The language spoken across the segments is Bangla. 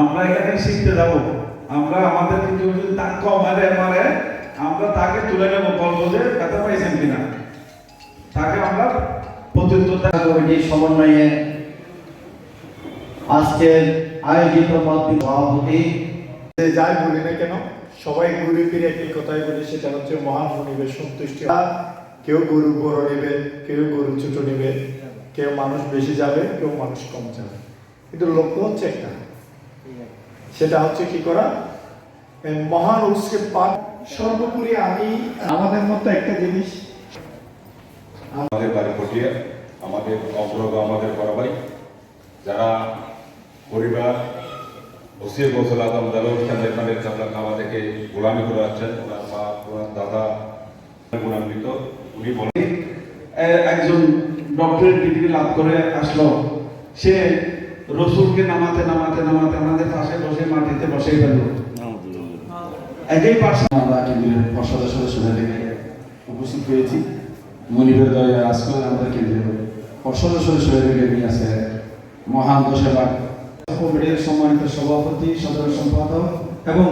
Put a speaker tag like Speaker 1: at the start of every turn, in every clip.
Speaker 1: আমরা এখানে শিখতে যাব। আমরা আমাদের কিন্তু যদি তাক মারে মারে আমরা তাকে তুলে নেব। বলব যে ব্যথা পাইছেন কিনা? তাকে আমরা দেব।
Speaker 2: কমিটির সমন্বয়ে আজকের আয়োজিত সভাপতি
Speaker 3: যে যাই বলি না কেন সবাই ঘুরে ফিরে একটি কথাই বলি সেটা হচ্ছে মহান মনিবের সন্তুষ্টি। কেউ গরু বড় নেবে কেউ গরু ছোট নেবে কেউ মানুষ বেশি যাবে কেউ মানুষ কম যাবে। কিন্তু লক্ষ্য হচ্ছে একটা সেটা হচ্ছে কি করা? মহান উৎসকে পাঠ, সর্বোপরি আমি আমাদের মতো একটা জিনিস।
Speaker 4: আমাদের বাড়ি পটিয়া, আমাদের অগ্রগ, আমাদের বড় যারা পরিবার ওসিয়ে গোসল আদম দারুল খানের চাপলা থেকে গোলামি করে আছেন ওনার মা, ওনার দাদা গুণান্বিত, উনি বলেন
Speaker 1: একজন ডক্টরেট ডিগ্রি লাভ করে আসলো। সে রসুলকে নামাতে নামাতে নামাতে, আমাদের পাশে বসে মাটিতে বসে গেল একই পাশে
Speaker 5: আমরা কেন্দ্রের পর্ষদ সদস্য উপস্থিত হয়েছি। মনিবের দয়ে আজকে আমাদের কেন্দ্রের পর্ষদ সদস্য থেকে নিয়ে আছে মহান সেবা কমিটির সম্মানিত সভাপতি, সাধারণ সম্পাদক এবং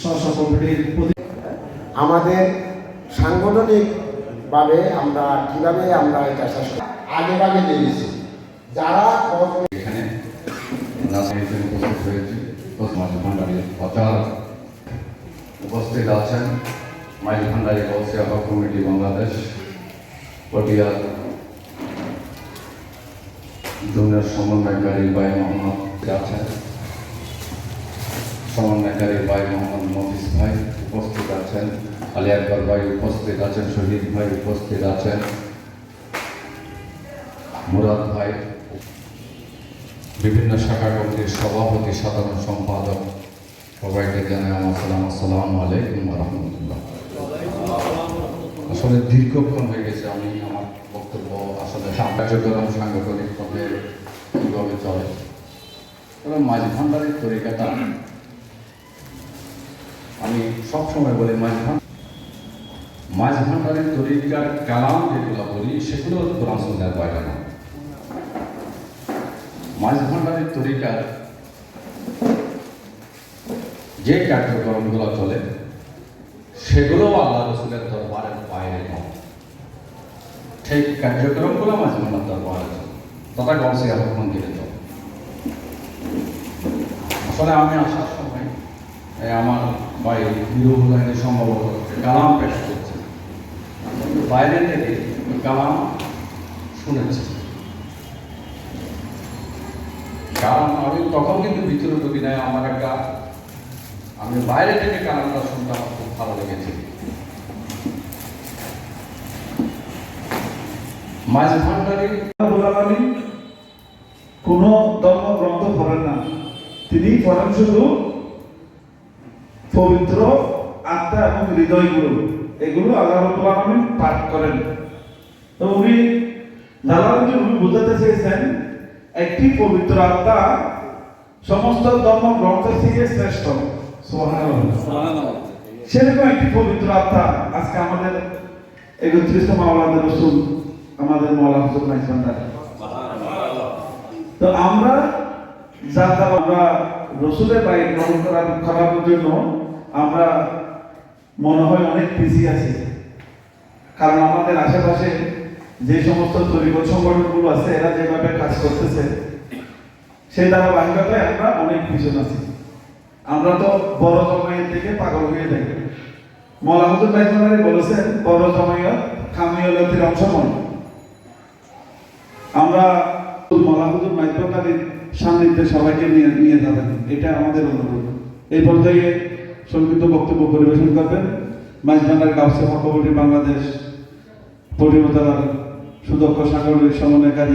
Speaker 5: স্ব কমিটির
Speaker 6: আমাদের সাংগঠনিকভাবে আমরা কীভাবে আমরা এটা আগে আগে জেনেছি। যারা
Speaker 4: এখানে উপস্থিত হয়েছি। মাঝে ভান্ডারীর প্রচার। উপস্থিত আছেন মাইল ভান্ডারী কৌশিয়া কমিটি বাংলাদেশ পটিয়ার জুনিয়র সমন্বয়কারী ভাই মোহাম্মদ আছেন। সমন্বয়কারী ভাই মোহাম্মদ মফিস ভাই উপস্থিত আছেন। আলী আকবর ভাই উপস্থিত আছেন। শহীদ ভাই উপস্থিত আছেন। মুরাদ ভাই বিভিন্ন শাখা কমিটির সভাপতি, সাধারণ সম্পাদক সবাইকে জানাই আমার সালাম। আসসালামু আলাইকুম রহমতুল্লাহ। আসলে দীর্ঘক্ষণ হয়ে গেছে, আমি আমার বক্তব্য আসলে কার্যক্রম সাংগঠনিক পথে কীভাবে চলে? তবে মাঝ ভান্ডারের তরিকাটা আমি সবসময় বলি মাঝ ভান্ডার মাঝ ভান্ডারের তরিকার কালাম যেগুলো বলি, সেগুলো কোরআন সুন্নার বাইরে না। মাঝ ভান্ডারের তরিকার যে কার্যক্রমগুলো চলে সেগুলো আল্লাহ রসুলের দরবারের বাইরে নয়। ঠিক কার্যক্রমগুলো মাঝ ভান্ডার দরবারে তথা এখন মন্দিরে চলে। আসলে আমি আসার সময় আমার ভাই হিরুহুল্লাহিনী সম্ভবত কালাম পেশ করছে। বাইরে থেকে কালাম শুনেছি। কারণ আমি তখন কিন্তু ভিতরে ঢুকি নাই, আমার একটা, আমি বাইরে থেকে কারণটা শুনতে আমার খুব ভালো লেগেছে। মাঝ ভান্ডারি
Speaker 1: কোন ধর্ম গ্রন্থ পড়েন না। তিনি পড়েন শুধু পবিত্র আত্মা এবং হৃদয়গুলো। এগুলো আল্লাহ রব্বুল পাঠ করেন। তো উনি জালালউদ্দিন উনি বুঝাতে চেয়েছেন একটি পবিত্র আত্মা সমস্ত ধর্ম গ্রন্থের থেকে শ্রেষ্ঠ। সেরকম একটি পবিত্র আত্মা আজকে আমাদের একত্রিশ মাওলানা রসুল আমাদের মৌলা হুজুর মাইসবান্দার তো আমরা যা আমরা রসুলের বাইরে গ্রহণ করার করার জন্য আমরা মনে হয় অনেক পিছিয়ে আছি। কারণ আমাদের আশেপাশে যে সমস্ত তরিকত সংগঠনগুলো আছে, এরা যেভাবে কাজ করতেছে সেই ধারাবাহিকতায় আমরা অনেক পিছনে আছি। আমরা তো বড় জমায়েত থেকে পাগল হয়ে যাই। মৌলা হুজুর বলেছেন, বড় জমায়েত কামিয়লতির অংশ আমরা মলাহুদুর মাইক্রোকারীর সান্নিধ্যে সবাইকে নিয়ে নিয়ে যাবেন। এটা আমাদের অনুরোধ। এই পর্যায়ে সংক্ষিপ্ত বক্তব্য পরিবেশন করবেন। মাইজবান্ডার গাউসে হকবটি বাংলাদেশ পরিবর্তন সুদক্ষ সাগরের সমন্বয়কারী